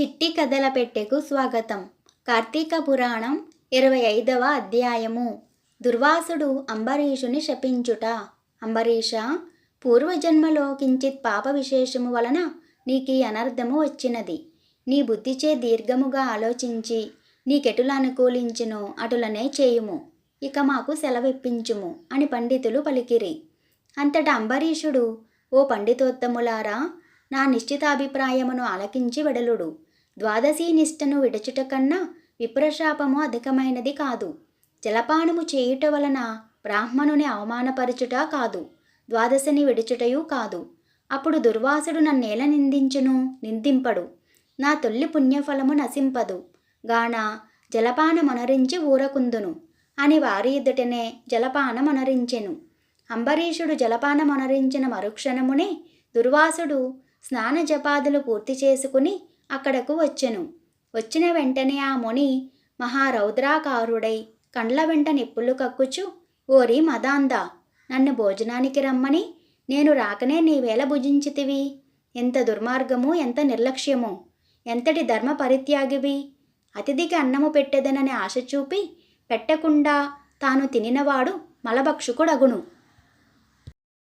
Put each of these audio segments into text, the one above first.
చిట్టి కథల పెట్టెకు స్వాగతం. కార్తీక పురాణం ఇరవై ఐదవ అధ్యాయము. దుర్వాసుడు అంబరీషుని శపించుట. అంబరీష పూర్వజన్మలో కించిత్ పాప విశేషము వలన నీకీ అనర్థము వచ్చినది. నీ బుద్ధిచే దీర్ఘముగా ఆలోచించి నీకెటుల అనుకూలించునో అటులనే చేయుము. ఇక మాకు సెలవిప్పించుము అని పండితులు పలికిరి. అంతటా అంబరీషుడు ఓ పండితోత్తములారా నా నిశ్చితాభిప్రాయమును ఆలకించి వెడలుడు. ద్వాదశీ నిష్టను విడచుట కన్నా విప్రశాపము అధికమైనది కాదు. జలపానము చేయుట వలన బ్రాహ్మణుని అవమానపరచుట కాదు. ద్వాదశిని విడుచుటయు కాదు. అప్పుడు దుర్వాసుడు నన్నేల నిందించును నిందింపడు. నా తొల్లి పుణ్యఫలము నశింపదు. గాన జలపానమొనరించి ఊరకుందును. అని వారి ఎదుటనే జలపానమొనరించెను. అంబరీషుడు జలపానమొనరించిన మరుక్షణమునే దుర్వాసుడు స్నాన జపాదులు పూర్తి చేసుకుని అక్కడకు వచ్చెను. వచ్చిన వెంటనే ఆ ముని మహారౌద్రాకారుడై కండ్ల వెంట నిప్పులు కక్కుచు ఓరి మదాంద నన్ను భోజనానికి రమ్మని నేను రాకనే నీవేళ భుజించితివి. ఎంత దుర్మార్గము ఎంత నిర్లక్ష్యము ఎంతటి ధర్మ పరిత్యాగివి. అతిథికి అన్నము పెట్టెదనని ఆశ చూపి పెట్టకుండా తాను తినినవాడు మలభక్షుకుడగును.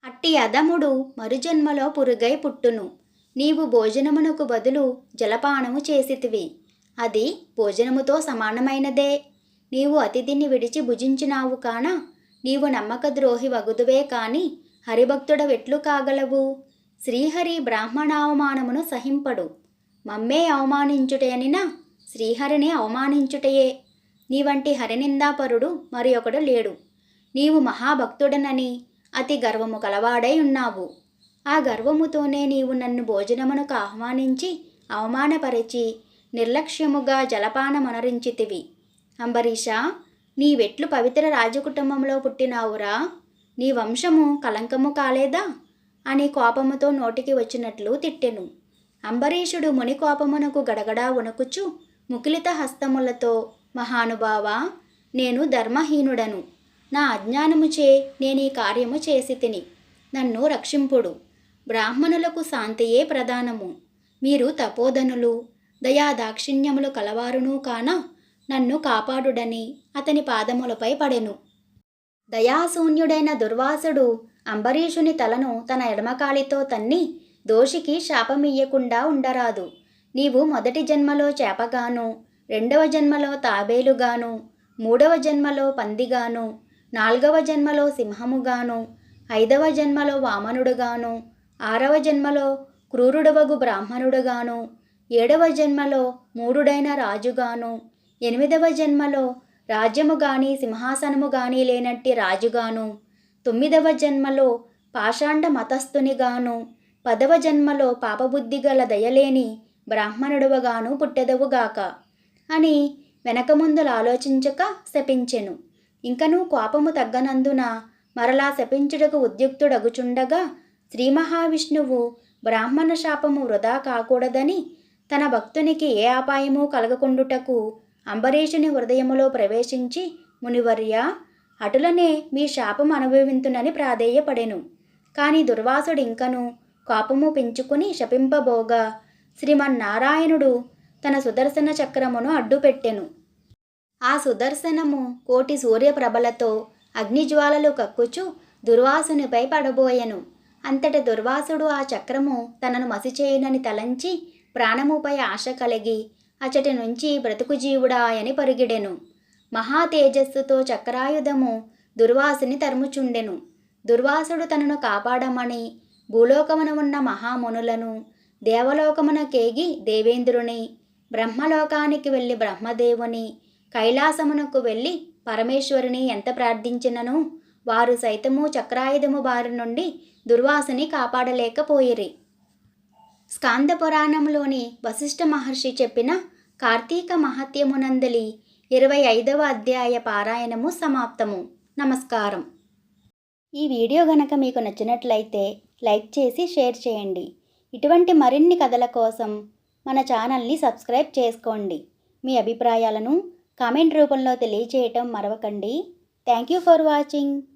అట్టి అదముడు మరుజన్మలో పురుగై పుట్టును. నీవు భోజనమునకు బదులు జలపానము చేసితివి. అది భోజనముతో సమానమైనదే. నీవు అతిథిని విడిచి భుజించినావు కాన నీవు నమ్మక ద్రోహి వగుదువే కాని హరిభక్తుడ వెట్లు కాగలవు. శ్రీహరి బ్రాహ్మణావమానమును సహింపడు. మమ్మే అవమానించుటయనినా శ్రీహరిని అవమానించుటయే. నీ వంటి హరినిందాపరుడు మరి ఒకడు లేడు. నీవు మహాభక్తుడనని అతి గర్వము కలవాడై ఉన్నావు. ఆ గర్వముతోనే నీవు నన్ను భోజనమునకు ఆహ్వానించి అవమానపరిచి నిర్లక్ష్యముగా జలపానమనరించితివి. అంబరీష నీవెట్లు పవిత్ర రాజకుటుంబంలో పుట్టినావురా. నీ వంశము కలంకము కాలేదా? అని కోపముతో నోటికి వచ్చినట్లు తిట్టెను. అంబరీషుడు ముని కోపమునకు గడగడా వణుకుచు ముకిలిత హస్తములతో మహానుభావ నేను ధర్మహీనుడను. నా అజ్ఞానముచే నేను ఈ కార్యము చేసి తిని నన్ను రక్షింపుడు. బ్రాహ్మణులకు శాంతియే ప్రధానము. మీరు తపోధనులు దయాదాక్షిణ్యములు కలవారును కాన నన్ను కాపాడుడని అతని పాదములపై పడెను. దయాశూన్యుడైన దుర్వాసుడు అంబరీషుని తలను తన ఎడమకాలితో తన్ని దోషికి శాపమియ్యకుండా ఉండరాదు. నీవు మొదటి జన్మలో చేపగాను రెండవ జన్మలో తాబేలుగాను మూడవ జన్మలో పందిగాను నాలుగవ జన్మలో సింహముగాను ఐదవ జన్మలో వామనుడుగాను ఆరవ జన్మలో క్రూరుడవగు బ్రాహ్మణుడుగాను ఏడవ జన్మలో మూడుడైన రాజుగాను ఎనిమిదవ జన్మలో రాజ్యము గాని సింహాసనము గాని లేనట్టి రాజుగాను తొమ్మిదవ జన్మలో పాషాండ మతస్థునిగాను పదవ జన్మలో పాపబుద్ధి గల దయలేని బ్రాహ్మణుడవగాను పుట్టెదవుగాక అని వెనకముందులు ఆలోచించక శపించెను. ఇంకనూ కోపము తగ్గనందున మరలా శపించుటకు ఉద్యుక్తుడగుచుండగా శ్రీ మహావిష్ణువు బ్రాహ్మణ శాపము వృధా కాకూడదని తన భక్తునికి ఏ అపాయము కలగకుండుటకు అంబరీషుని హృదయములో ప్రవేశించి మునివర్య అటులనే మీ శాపం అనుభవింతునని ప్రాధేయపడెను. కాని దుర్వాసుడు ఇంకను కోపము పెంచుకుని శపింపబోగా శ్రీమన్నారాయణుడు తన సుదర్శన చక్రమును అడ్డుపెట్టెను. ఆ సుదర్శనము కోటి సూర్యప్రభలతో అగ్నిజ్వాలలు కక్కుచు దుర్వాసునిపై పడబోయెను. అంతట దుర్వాసుడు ఆ చక్రము తనను మసిచేయునని తలంచి ప్రాణముపై ఆశ కలిగి అచటి నుంచి బ్రతుకు జీవుడా అని పరుగిడెను. మహా తేజస్సుతో చక్రాయుధము దుర్వాసుని తరుముచుండెను. దుర్వాసుడు తనను కాపాడమని భూలోకమున ఉన్న మహామునులను దేవలోకమున కేగి దేవేంద్రుని బ్రహ్మలోకానికి వెళ్ళి బ్రహ్మదేవుని కైలాసమునకు వెళ్ళి పరమేశ్వరుని ఎంత ప్రార్థించినను వారు సైతము చక్రాయుధము బారి నుండి దుర్వాసని కాపాడలేకపోయిరి. స్కాంద పురాణంలోని వశిష్ఠ మహర్షి చెప్పిన కార్తీక మహత్యమునందలి ఇరవై ఐదవ అధ్యాయ పారాయణము సమాప్తము. నమస్కారం. ఈ వీడియో గనక మీకు నచ్చినట్లయితే లైక్ చేసి షేర్ చేయండి. ఇటువంటి మరిన్ని కథల కోసం మన ఛానల్ని సబ్స్క్రైబ్ చేసుకోండి. మీ అభిప్రాయాలను కామెంట్ రూపంలో తెలియచేయటం మరవకండి. Thank you for watching.